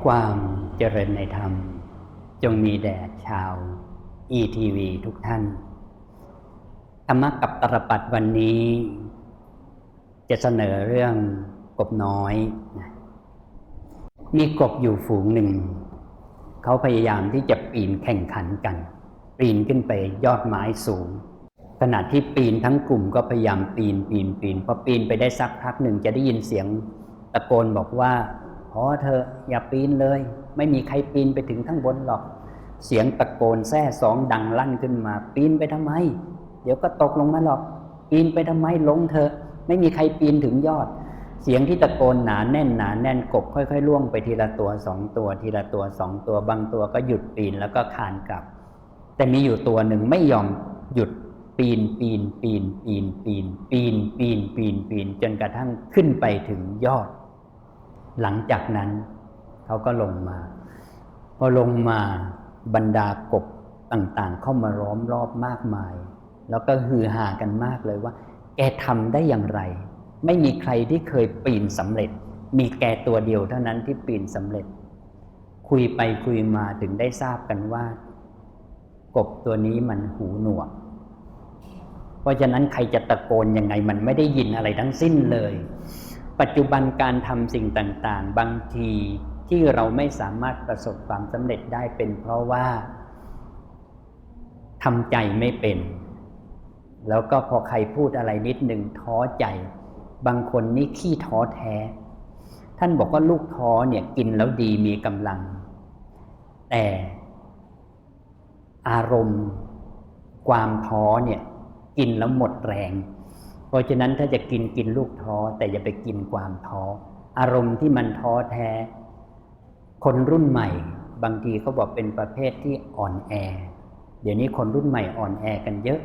อความเจริญในธรรม จงมีแด่ชาว ETV ทุกท่าน ธรรมะกับตรปัดวันนี้ จะเสนอเรื่องกบน้อยนะมีกบอยู่ฝูงหนึ่ง เขาพยายามที่จะปีนแข่งขันกัน ปีนขึ้นไปยอดไม้สูง ขณะที่ปีนทั้งกลุ่มก็พยายามปีนปีนปีนพอปีนไปได้สักพักหนึ่งจะได้ยินเสียงตะโกนบอกว่า พอเธออย่าปีนเลย ไม่มีใครปีนไปถึงข้างบนหรอก เสียงตะโกนแซ่สองดังลั่นขึ้นมา ปีนไปทำไม เดี๋ยวก็ตกลงมาหรอก ปีนไปทำไมลงเถอไม่มีใครปีนถึงยอด เสียงที่ตะโกนหนาแน่นหนาแน่นกบค่อยๆล่วงไปทีละตัวสองตัว ทีละตัวสองตัวบางตัวก็หยุดปีนแล้วก็คานกลับ แต่มีอยู่ตัวหนึ่งไม่ยอมหยุดปีนปีนปีนปีนปีนปีนปีนปีนปีนจนกระทั่งขึ้นไปถึงยอด หลังจากนั้นเขาก็ลงมา พอลงมาบรรดากบต่างๆ เข้ามาล้อมรอบมากมาย แล้วก็ฮือฮากันมากเลยว่า แกทำได้อย่างไร ไม่มีใครที่เคยปีนสำเร็จ มีแกตัวเดียวเท่านั้นที่ปีนสำเร็จ คุยไปคุยมาถึงได้ทราบกันว่า กบตัวนี้มันหูหนวก เพราะฉะนั้นใครจะตะโกนยังไงมันไม่ได้ยินอะไรทั้งสิ้นเลย ปัจจุบันการทำสิ่งต่างๆ บางทีที่เราไม่สามารถประสบความสำเร็จได้เป็นเพราะว่าทำใจไม่เป็น แล้วก็พอใครพูดอะไรนิดหนึ่งท้อใจ บางคนนี่ขี้ท้อแท้ ท่านบอกว่าลูกท้อเนี่ยกินแล้วดีมีกำลัง แต่อารมณ์ความท้อเนี่ยกินแล้วหมดแรง เพราะฉะนั้นถ้าจะกินกินลูกท้อ แต่อย่าไปกินความท้อ อารมณ์ที่มันท้อแท้ คนรุ่นใหม่ บางทีเขาบอกเป็นประเภทที่อ่อนแอ เดี๋ยวนี้คนรุ่นใหม่อ่อนแอกันเยอะ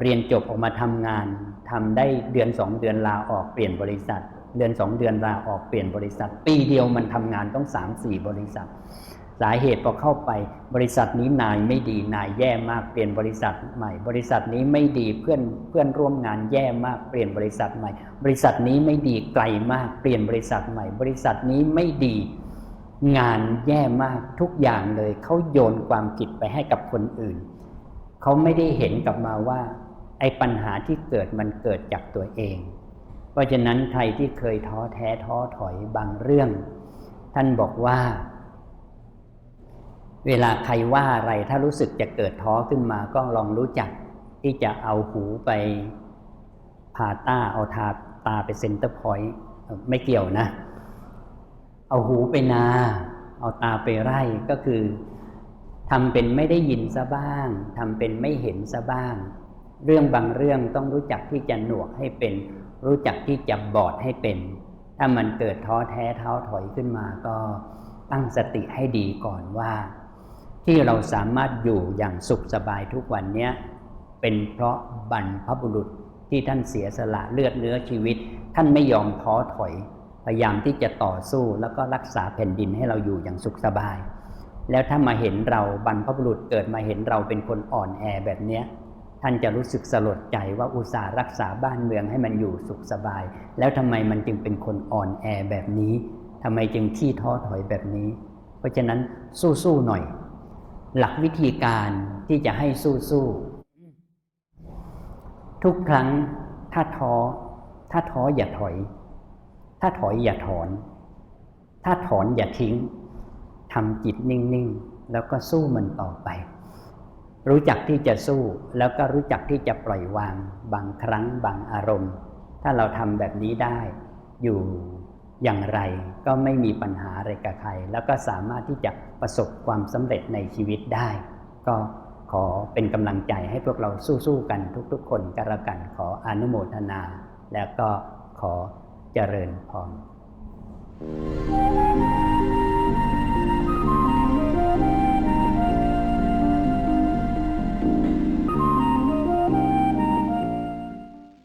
เรียนจบออกมาทำงานทำได้เดือนสองเดือนลาออกเปลี่ยนบริษัท เดือนสองเดือนลาออกเปลี่ยนบริษัท ปีเดียวมันทำงานต้องสามสี่บริษัท สาเหตุพอเข้าไป บริษัทนี้นายไม่ดีนายแย่มากเปลี่ยนบริษัทใหม่ บริษัทนี้ไม่ดีเพื่อนเพื่อนร่วมงานแย่มากเปลี่ยนบริษัทใหม่ บริษัทนี้ไม่ดีไกลมากเปลี่ยนบริษัทใหม่ บริษัทนี้ไม่ดีงานแย่มากทุกอย่างเลยเขาโยนความผิดไปให้กับคนอื่นเขาไม่ได้เห็นกลับมาว่าไอ้ปัญหาที่เกิดมันเกิดจากตัวเอง เพราะฉะนั้นใครที่เคยท้อแท้ท้อถอยบางเรื่อง ท่านบอกว่า เวลาใครว่าอะไรถ้ารู้สึกจะเกิดท้อขึ้นมาก็ลองรู้จักที่จะเอาหูไปผ่าต้าเอาทาตาไปเซ็นเตอร์พอยต์ไม่เกี่ยวนะ เอาหูไปนา เอาตาไปไร่ก็คือทำเป็นไม่ได้ยินซะบ้างทำเป็นไม่เห็นซะบ้าง เรื่องบางเรื่องต้องรู้จักที่จะหนวกให้เป็น รู้จักที่จะบอดให้เป็น ถ้ามันเกิดท้อแท้เท้าถอยขึ้นมาก็ตั้งสติให้ดีก่อนว่า ที่เราสามารถอยู่อย่างสุขสบายทุกวันนี้เป็นเพราะบรรพบุรุษที่ท่านเสียสละเลือดเนื้อชีวิต ท่านไม่ยอมท้อถอย พยายามที่จะต่อสู้แล้วก็รักษาแผ่นดินให้เราอยู่อย่างสุขสบาย แล้วถ้ามาเห็นเราบรรพบุรุษเกิดมาเห็นเราเป็นคนอ่อนแอแบบเนี้ยท่านจะรู้สึกสลดใจว่าอุตส่าห์รักษาบ้านเมืองให้มันอยู่สุขสบาย แล้วทำไมมันจึงเป็นคนอ่อนแอแบบนี้ทำไมจึงที่ท้อถอยแบบนี้ เพราะฉะนั้นสู้ๆหน่อย หลักวิธีการที่จะให้สู้ๆทุกครั้งถ้าท้อ ถ้าท้ออย่าถอย ถ้าถอยอย่าถอน ถ้าถอนอย่าทิ้งทำจิตนิ่งๆ แล้วก็สู้มันต่อไป รู้จักที่จะสู้แล้วก็รู้จักที่จะปล่อยวาง บางครั้งบางอารมณ์ ถ้าเราทำแบบนี้ได้อยู่ อย่างไรก็ไม่มีปัญหาอะไรกับใคร แล้วก็สามารถที่จะประสบความสำเร็จในชีวิตได้ ก็ขอเป็นกำลังใจให้พวกเราสู้ๆกันทุกๆ คนกันละกันขออนุโมทนา แล้วก็ขอเจริญพร Thank you.